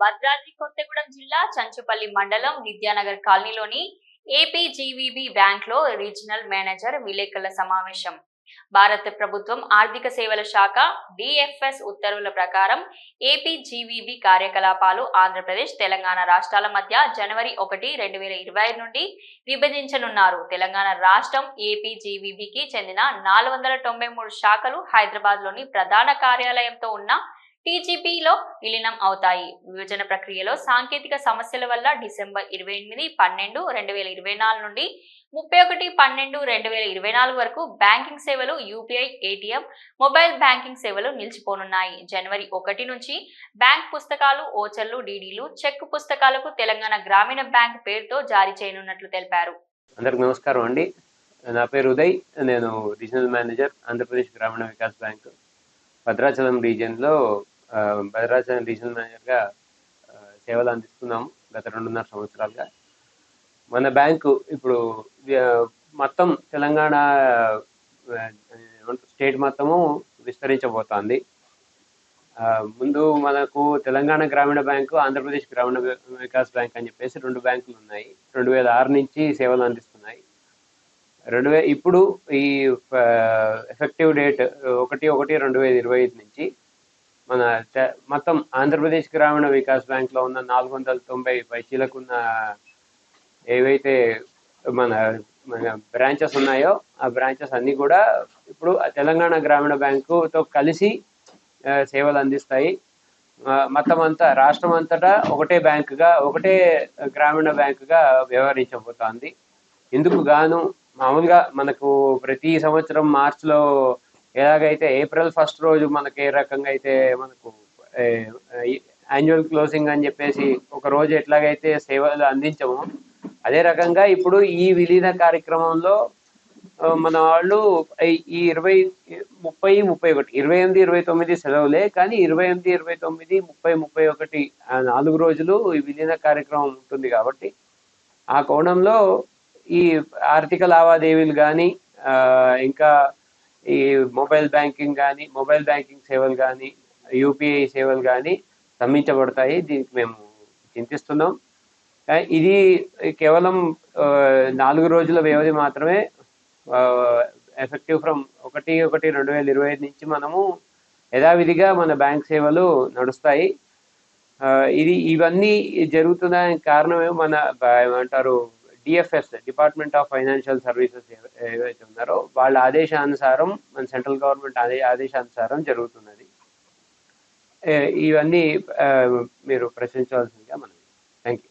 భద్రాద్రి కొత్తగూడెం జిల్లా చంచుపల్లి మండలం విద్యానగర్ కాలనీలోని ఏపీజీవీబీ బ్యాంక్లో రీజనల్ మేనేజర్ విలేకరుల సమావేశం. భారత ప్రభుత్వం ఆర్థిక సేవల శాఖ డిఎఫ్ఎస్ ఉత్తర్వుల ప్రకారం ఏపీజీవీబీ కార్యకలాపాలు ఆంధ్రప్రదేశ్ తెలంగాణ రాష్ట్రాల మధ్య జనవరి ఒకటి రెండు వేల ఇరవై ఐదు నుండి విభజించనున్నారు. తెలంగాణ రాష్ట్రం ఏపీజీవీబీకి చెందిన నాలుగు వందల తొంభై మూడు శాఖలు హైదరాబాద్లోని ప్రధాన కార్యాలయంతో ఉన్న టీజీపీలో విలీనం అవుతాయి. విభజన ప్రక్రియలో సాంకేతిక సమస్యల వల్ల డిసెంబర్ ఇరవై ఎనిమిది పన్నెండు రెండు వేల ఇరవై నాలుగు నుండి ముప్పై ఒకటి పన్నెండు రెండు వేల ఇరవై నాలుగు వరకు బ్యాంకింగ్ సేవలు యూపీఐ ఏటీఎం మొబైల్ బ్యాంకింగ్ సేవలు నిలిచిపోనున్నాయి. జనవరి ఒకటి నుంచి బ్యాంక్ పుస్తకాలు ఓచర్లు డీడీలు చెక్ పుస్తకాలకు తెలంగాణ గ్రామీణ బ్యాంక్ పేరుతో జారీ చేయనున్నట్లు తెలిపారు. అందరికి నమస్కారం అండి. నా పేరు ఉదయ్. నేను regional manager Andhra Pradesh Grameena Vikas bank Bhadrachalam రీజియన్లో Bhadrachalam regional మేనేజర్గా సేవలు అందిస్తున్నాము గత రెండున్నర సంవత్సరాలుగా. మన బ్యాంకు ఇప్పుడు మొత్తం తెలంగాణ స్టేట్ మొత్తము విస్తరించబోతోంది. ముందు మనకు తెలంగాణ గ్రామీణ బ్యాంకు ఆంధ్రప్రదేశ్ గ్రామీణ వికాస్ బ్యాంక్ అని చెప్పేసి రెండు బ్యాంకులు ఉన్నాయి. రెండు వేల ఆరు నుంచి సేవలు అందిస్తున్నాయి. రెండు వే ఇప్పుడు ఈ ఎఫెక్టివ్ డేట్ ఒకటి ఒకటి రెండు వేల ఇరవై ఐదు నుంచి మన మొత్తం ఆంధ్రప్రదేశ్ గ్రామీణ వికాస్ బ్యాంక్లో ఉన్న నాలుగు వందల తొంభై పైచీలకున్న ఏవైతే మన మన బ్రాంచెస్ ఉన్నాయో ఆ బ్రాంచెస్ అన్నీ కూడా ఇప్పుడు తెలంగాణ గ్రామీణ బ్యాంకుతో కలిసి సేవలు అందిస్తాయి. మొత్తం అంతా రాష్ట్రం అంతటా ఒకటే బ్యాంకుగా ఒకటే గ్రామీణ బ్యాంకుగా వ్యవహరించబోతోంది. ఇందుకు గాను మామూలుగా మనకు ప్రతి సంవత్సరం మార్చిలో ఎలాగైతే ఏప్రిల్ ఫస్ట్ రోజు మనకి ఏ రకంగా అయితే మనకు యాన్యువల్ క్లోజింగ్ అని చెప్పేసి ఒక రోజు ఎట్లాగైతే సేవలు అందించమో అదే రకంగా ఇప్పుడు ఈ విలీన కార్యక్రమంలో మన వాళ్ళు ఈ- ఇరవై ముప్పై ముప్పై ఒకటి ఇరవై ఎనిమిది ఇరవై తొమ్మిది సెలవులే కానీ ఇరవై ఎనిమిది ఇరవై తొమ్మిది ముప్పై ముప్పై ఒకటి నాలుగు రోజులు ఈ విలీన కార్యక్రమం ఉంటుంది కాబట్టి ఆ కోణంలో ఈ ఆర్థిక లావాదేవీలు కానీ ఇంకా ఈ మొబైల్ బ్యాంకింగ్ కానీ మొబైల్ బ్యాంకింగ్ సేవలు కానీ యూపీఐ సేవలు కానీ స్తంభించబడతాయి దీనికి మేము చింతిస్తున్నాం. ఇది కేవలం నాలుగు రోజుల వ్యవధి మాత్రమే ఎఫెక్టివ్ ఫ్రమ్ ఒకటి ఒకటి రెండు వేల ఇరవై ఐదు నుంచి మనము యథావిధిగా మన బ్యాంక్ సేవలు నడుస్తాయి. ఇది ఇవన్నీ జరుగుతున్న కారణమే మన ఏమంటారు DFS department of financial services ఏవైతే ఉన్నారో వాళ్ళ ఆదేశానుసారం మన సెంట్రల్ గవర్నమెంట్ ఆదే ఆదేశానుసారం జరుగుతున్నది. ఇవన్నీ మీరు ప్రశ్నించవలసిందిగా మనం థ్యాంక్ యూ